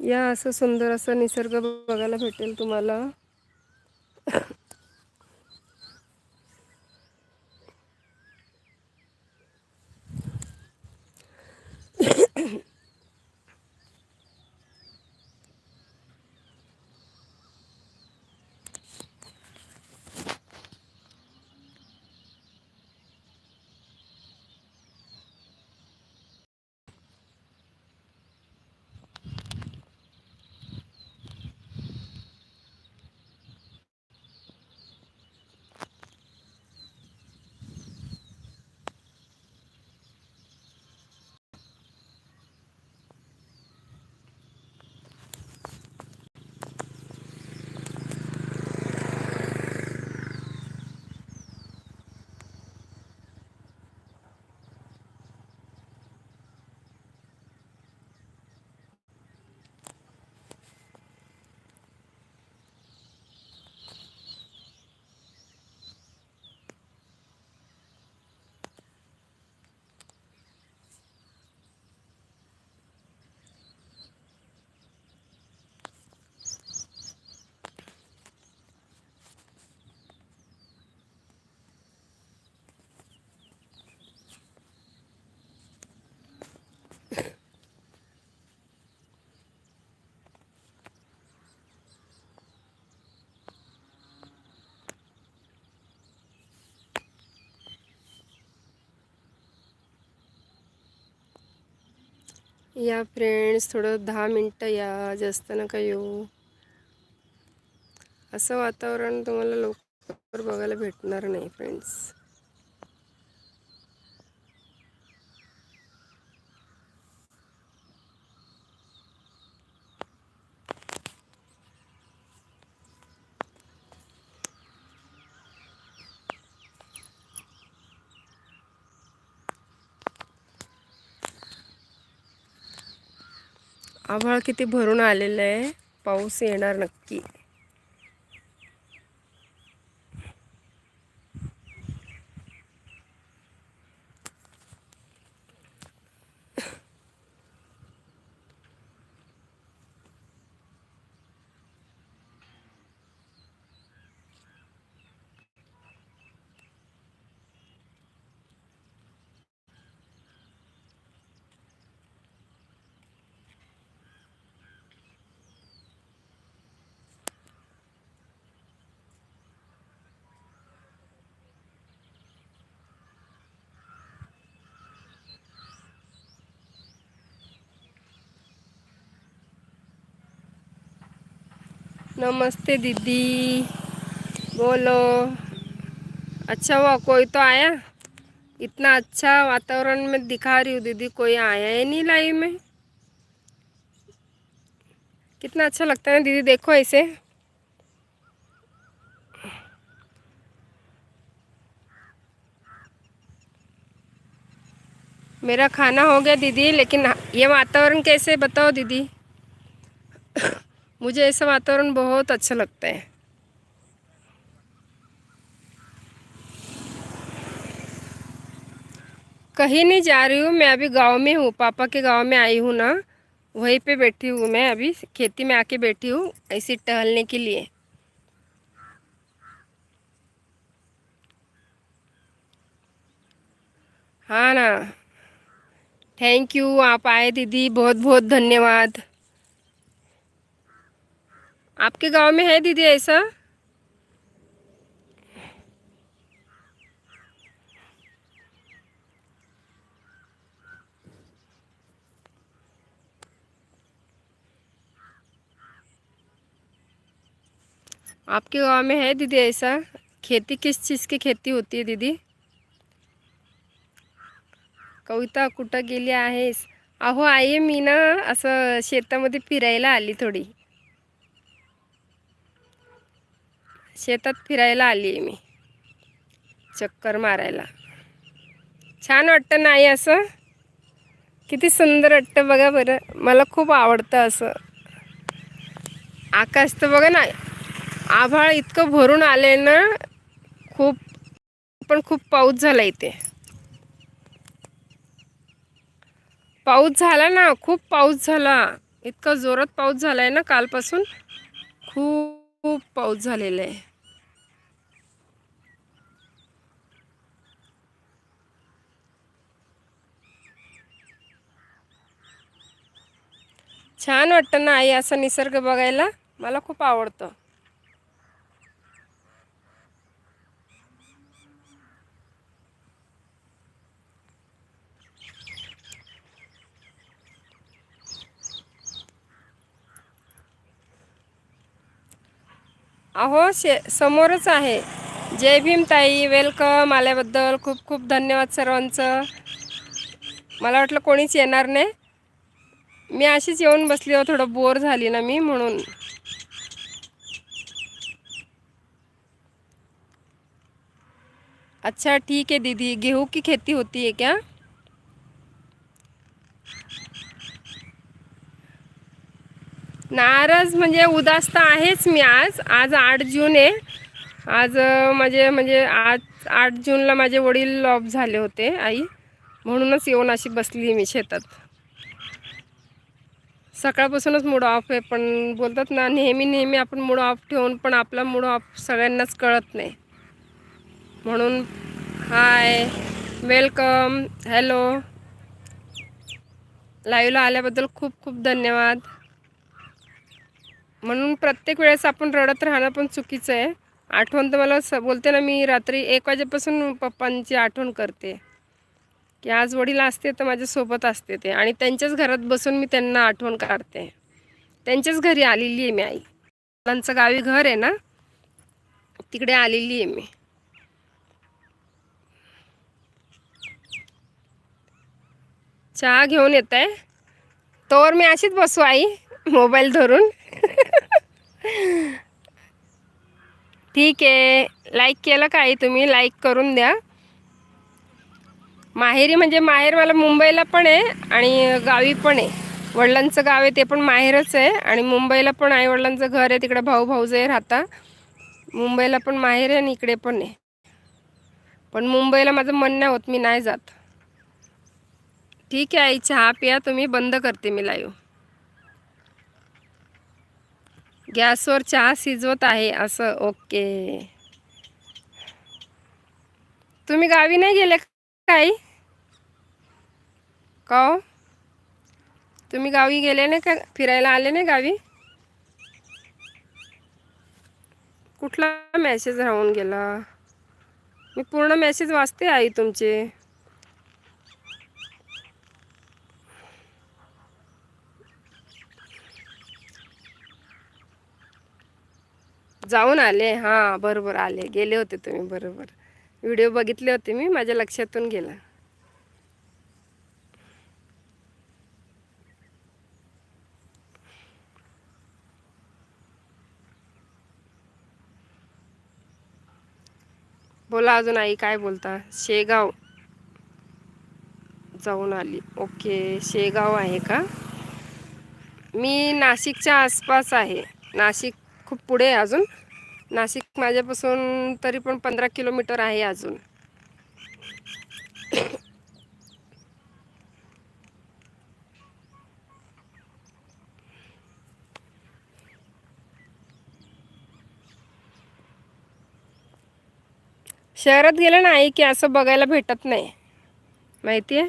या असं सुंदर असं निसर्ग बघायला भेटेल तुम्हाला. या फ्रेंड्स थोडं दहा मिनटं या जास्त नका येऊ. असं वातावरण तुम्हाला लवकर बघायला भेटणार नाही फ्रेंड्स आभाळ किती भरून आलेलं आहे. पाऊस येणार नक्की. नमस्ते दीदी। बोलो। अच्छा हुआ, कोई तो आया? इतना अच्छा वातावरण में दिखा रही हूँ दीदी, कोई आया ही नहीं लाइव में। कितना अच्छा लगता है दीदी, देखो ऐसे। मेरा खाना हो गया दीदी, लेकिन ये वातावरण कैसे बताओ दीदी। मुझे ऐसा वातावरण बहुत अच्छा लगता है। कहीं नहीं जा रही हूँ, मैं अभी गाँव में हूँ, पापा के गाँव में आई हूँ ना, वहीं पे बैठी हूँ मैं अभी, खेती में आके बैठी हूँ, ऐसे टहलने के लिए। हाँ ना। थैंक यू आप आए दीदी बहुत बहुत धन्यवाद। आपके गाँव में है दीदी ऐसा? आपके गाँव में है दीदी ऐसा? खेती किस चीज़ की खेती होती है दीदी? कविता कुठं गेली आहेस? अहो, आई मी ना असं शेतामध्ये फिरायला आली थोडी. शेतात फिरायला आली आहे मी. चक्कर मारायला. छान वाटतं नाही असं? किती सुंदर वाटतं बघा बरं. मला खूप आवडतं असं. आकाश तर बघा ना आभाळ इतकं भरून आले ना खूप पण खूप पाऊस झाला इथे. पाऊस झाला ना खूप पाऊस झाला. इतका जोरात पाऊस झाला आहे ना कालपासून. खूप खूप पाऊस झालेला आहे. छान वाटतं ना आई असा निसर्ग बघायला. मला खूप आवडतं. अहो शे समोरच आहे. जय भीम ताई वेलकम आल्याबद्दल खूप खूप धन्यवाद सर्वांचं. मला वाटलं कोणीच येणार नाही. मी अशीच येऊन बसली हो थोडं बोर झाली ना मी म्हणून. अच्छा ठीक है दीदी. गेहूं की खेती होती है क्या? नाराज म्हणजे उदास तर आहेच मी आज. आज आठ जून आहे. आज माझे म्हणजे आज आठ जूनला माझे वडील लॉब झाले होते आई. म्हणूनच येऊन अशी बसली मी शेतात. सकाळपासूनच मूड ऑफ आहे पण बोलतात ना नेहमी नेहमी आपण मूड ऑफ ठेवून पण आपला मूड ऑफ सगळ्यांनाच कळत नाही. म्हणून हाय वेलकम हॅलो लाईव्हला आल्याबद्दल खूप खूप धन्यवाद. म्हणून प्रत्येक वेळेस आपण रडत राहणं पण चुकीचं आहे. आठवण तर मला स बोलते ना मी रात्री एक वाजेपासून पप्पांची आठवण करते. की आज वडील असते तर माझ्यासोबत असते ते. आणि त्यांच्याच घरात बसून मी त्यांना आठवण काढते. त्यांच्याच घरी आलेली आहे मी आई. त्यांचं गावी घर आहे ना? तिकडे आलेली आहे मी. चहा घेऊन येत आहे तोवर मी अशीच बसू आई मोबाईल धरून. ठीक आहे. लाईक केलं का आई तुम्ही? लाईक करून द्या. माहेरी म्हणजे माहेर मला मुंबईला पण आहे आणि गावी पण आहे. वडिलांचं गाव आहे ते पण माहेरच आहे आणि मुंबईला पण आई वडिलांचं घर आहे तिकडे भाऊ भाऊजे राहता. मुंबईला पण माहेर आहे आणि इकडे पण आहे. पण मुंबईला माझं मन नाही होत मी नाही जात. ठीक आहे आई चहा पिया तुम्ही बंद करते मी लाईव्ह गॅसवर चहा शिजवत आहे असं ओके. तुम्ही गावी नाही गेले काही? का हो? तुम्ही गावी गेले नाही का? फिरायला आले नाही गावी? कुठला मेसेज राहून गेला? मी पूर्ण मेसेज वाचते आई तुमचे. जाऊन आले. हां बरोबर आले. गेले होते तुम्ही बरोबर. व्हिडिओ बघितले होते मी माझ्या लक्षातून गेला. बोला अजून आई काय बोलता? शेगाव जाऊन आली. ओके शेगाव आहे का? मी नाशिकच्या आसपास आहे. नाशिक खूप पुढे आहे अजून. नाशिक माझ्यापासून तरी पण पंधरा किलोमीटर आहे अजून. शहरात गेलं नाही की असं बघायला भेटत नाही. माहिती आहे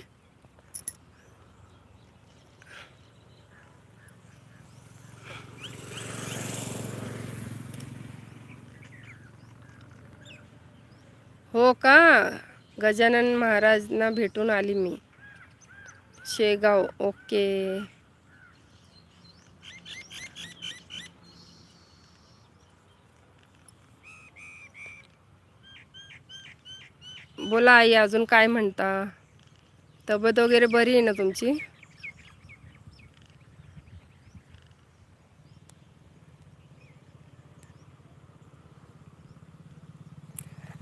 हो का? गजानन महाराजना भेटून आली मी. शेगाव. ओके. बोला आई अजून काय म्हणता? तब्येत वगैरे बरी आहे ना तुमची?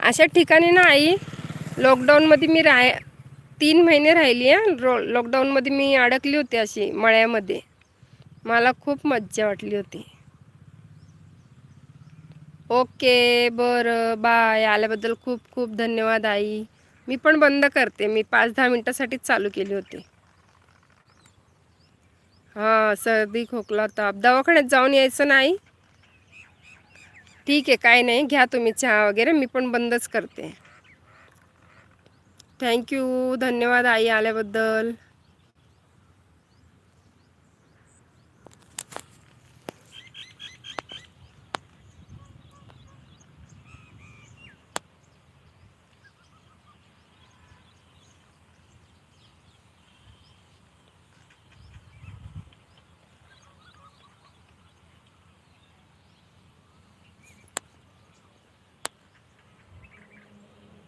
अशा ठिकाणी ना आई लॉकडाऊनमध्ये मी राय तीन महिने राहिली आहे. रो लॉकडाऊनमध्ये मी अडकली होती अशी मळ्यामध्ये. मला खूप मज्जा वाटली होती. ओके बरं बाय. आल्याबद्दल खूप खूप धन्यवाद आई. मी पण बंद करते. मी पाच दहा मिनटासाठीच चालू केली होती. हां सर्दी खोकला ताप. दवाखान्यात जाऊन यायचं नाही ठीक आहे काय नाही. घ्या तुम्ही चहा वगैरे मी पण बंदच करते. थँक्यू धन्यवाद आई आल्याबद्दल.